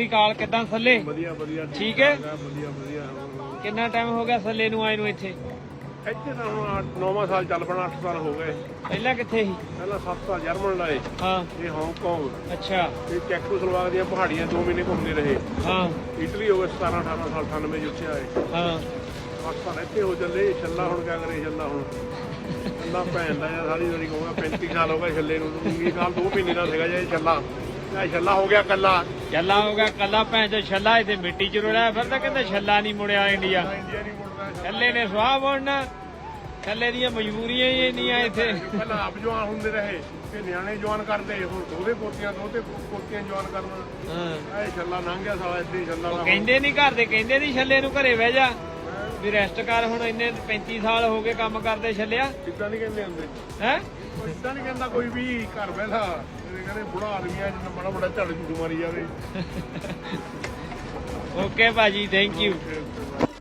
ਸ੍ਰੀ ਅਕਾਲ ਕਿਦਾਂ ਸੱਲੇ? ਵਧੀਆ ਵਧੀਆ। ਠੀਕ ਹੈ? ਵਧੀਆ ਵਧੀਆ ਕਿੰਨਾ ਟਾਈਮ ਹੋ ਗਿਆ ਸੱਲੇ ਨੂੰ ਆਏ ਨੂੰ ਇੱਥੇ? ਇੱਥੇ ਤਾਂ ਹੁਣ 9ਵਾਂ ਸਾਲ ਚੱਲ ਪਣਾ 8 ਸਾਲ ਹੋ ਗਏ। ਪਹਿਲਾਂ ਕਿੱਥੇ ਸੀ? ਪਹਿਲਾਂ 7 ਸਾਲ ਜਰਮਨ ਲਾਏ। ਹਾਂ। ਇਹ ਹਾਂਗਕਾਂਗ ਅੱਛਾ। ਇਹ ਚੈਕੋਸਲੋਵਾਕ ਦੀਆਂ ਪਹਾੜੀਆਂ 2 ਮਹੀਨੇ ਘੁੰਮਦੇ ਰਹੇ। ਹਾਂ। ਇਟਲੀ ਹੋ ਗਏ 17 18 ਸਾਲ 98 ਜਿੱਥੇ ਆਏ। ਹਾਂ। 8 ਸਾਲ ਇੱਥੇ ਹੋ ਚੱਲੇ ਛੱਲਾ ਹੁਣ ਕਿਆ ਕਰੇ ਛੱਲਾ ਹੁਣ। ਛੱਲਾ ਭੈਣ ਦਾ ਯਾਰ ਸਾਰੀ ਕਹੂੰਗਾ 35 ਸਾਲ ਹੋ ਗਏ ਛੱਲੇ ਨੂੰ 19 ਸਾਲ 2 ਮਹੀਨੇ ਦਾ ਸੀਗਾ ਜੇ ਛੱਲਾ। ਇਹ ਛੱਲਾ ਹੋ ਗਿਆ ਕੱਲਾ। ਚੱਲਾ ਹੋ ਗਿਆ ਕੱਲਾ ਭੈਣ ਛੱਲਾ ਇੱਥੇ ਮਿੱਟੀ ਚ ਰੋੜਿਆ ਫਿਰ ਤਾਂ ਕਹਿੰਦੇ ਛੱਲਾ ਨਹੀਂ ਮੁੜਿਆ ਇੰਡੀਆ। ਇੰਡੀਆ ਨਹੀਂ ਮੁੜਦਾ ਛੱਲੇ ਨੇ ਸਵਾਹ ਬੋੜਨਾ ਛੱਲੇ ਦੀਆਂ ਮਜਬੂਰੀਆਂ ਹੀ ਇੰਨੀਆਂ ਇੱਥੇ। ਪਹਿਲਾਂ ਆਪ ਜਵਾਨ ਹੁੰਦੇ ਰਹੇ ਤੇ ਨਿਆਣੇ ਜਵਾਨ ਕਰਦੇ ਹੁਣ ਦੋਦੇ ਪੋਤੀਆਂ ਦੋਤੇ ਪੋਤੀਆਂ ਜਵਾਨ ਕਰਨਾ। ਹਾਂ। ਇਹ ਛੱਲਾ ਲੰਘ ਗਿਆ ਸਾਲਾ ਇੱਥੇ ਛੱਲਾ ਉਹ। ਕਹਿੰਦੇ ਨਹੀਂ ਘਰ ਦੇ ਕਹਿੰਦੇ ਨਹੀਂ ਛੱਲੇ ਨੂੰ ਘਰੇ ਬਹਿ ਜਾ। ਵੀ ਰੈਸਟ ਕਰ ਹੁਣ ਇੰਨੇ 35 ਸਾਲ ਹੋ ਗਏ ਕੰਮ ਕਰਦੇ ਛੱਲਿਆ। ਇਦਾਂ ਨਹੀਂ ਕਹਿੰਦੇ ਹੁੰਦੇ? ਹੈ? ਇਦਾਂ ਨਹੀਂ ਕਹਿੰਦਾ ਕੋਈ ਵੀ ਘਰ ਬੈਠਾ ਇਹ ਕਹਿੰਦੇ ਬੁੜਾ ਆਦਮੀ ਆ ਜਿੰਨਾ ਬੜਾ ਬੜਾ ਝੜ ਝੂਠ ਮਾਰੀ ਜਾਵੇ। ਓਕੇ ਭਾਜੀ ਥੈਂਕ ਯੂ